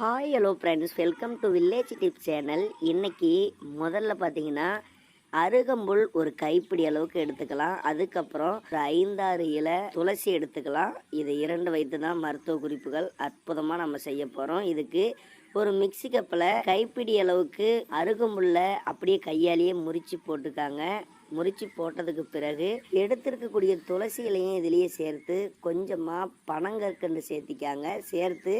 Hi hello friends welcome to village tip channel இன்றைக்கி முதல்ல பார்த்தீங்கன்னா அருகம்புல் ஒரு கைப்பிடி அளவுக்கு எடுத்துக்கலாம். அதுக்கப்புறம் ஒரு ஐந்தாறு இலை துளசி எடுத்துக்கலாம். இது இரண்டு வைத்து தான் மருத்துவ குறிப்புகள் அற்புதமாக நம்ம செய்ய போகிறோம் இதுக்கு ஒரு மிக்சி கப்பில் கைப்பிடி அளவுக்கு அருகம்புல்லை அப்படியே கையாலேயே முறிச்சு போட்டுக்காங்க. முறிச்சு போட்டதுக்கு பிறகு எடுத்திருக்கக்கூடிய துளசி இலையும் இதுலேயே சேர்த்து கொஞ்சமாக பனங்கற்கண்டு சேர்த்திக்காங்க. சேர்த்து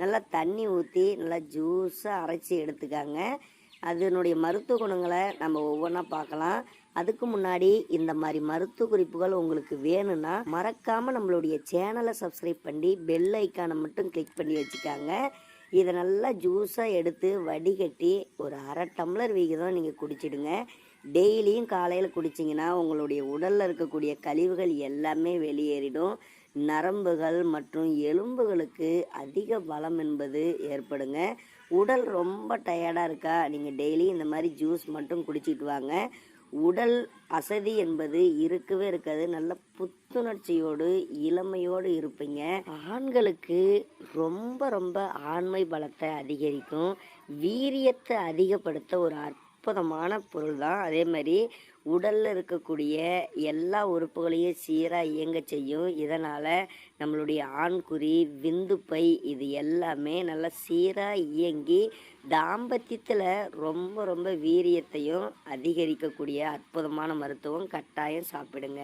நல்லா தண்ணி ஊற்றி நல்லா ஜூஸாக அரைச்சி எடுத்துக்காங்க. அதனுடைய மருத்துவ குணங்களை நம்ம ஒவ்வொன்றா பார்க்கலாம். அதுக்கு முன்னாடி இந்த மாதிரி மருத்துவ குறிப்புகள் உங்களுக்கு வேணும்னா மறக்காமல் நம்மளுடைய சேனலை சப்ஸ்கிரைப் பண்ணி பெல் ஐக்கானை மட்டும் கிளிக் பண்ணி வச்சுக்காங்க. இதை நல்லா ஜூஸாக எடுத்து வடிகட்டி ஒரு அரை டம்ளர் விகிதம் நீங்கள் குடிச்சிடுங்க. டெய்லியும் காலையில் குடிச்சிங்கன்னா உங்களுடைய உடலில் இருக்கக்கூடிய கழிவுகள் எல்லாமே வெளியேறிடும். நரம்புகள் மற்றும் எலும்புகளுக்கு அதிக பலம் என்பது ஏற்படுங்க. உடல் ரொம்ப டயர்டாக இருக்கா நீங்கள் டெய்லி இந்த மாதிரி ஜூஸ் மட்டும் குடிச்சிட்டு வாங்க. உடல் அசதி என்பது இருக்கவே இருக்காது. நல்ல புத்துணர்ச்சியோடு இளமையோடு இருப்பீங்க. ஆண்களுக்கு ரொம்ப ரொம்ப ஆண்மை பலத்தை அதிகரிக்கும். வீரியத்தை அதிகப்படுத்த ஒரு அற்புதமான பொருள் தான். அதே மாதிரி உடலில் இருக்கக்கூடிய எல்லா உறுப்புகளையும் சீராக இயங்க செய்யும். இதனால் நம்மளுடைய ஆண்குறி விந்துப்பை இது எல்லாமே நல்லா சீராக இயங்கி தாம்பத்தியத்தில் ரொம்ப ரொம்ப வீரியத்தையும் அதிகரிக்கக்கூடிய அற்புதமான மருத்துவம் கட்டாயம் சாப்பிடுங்க.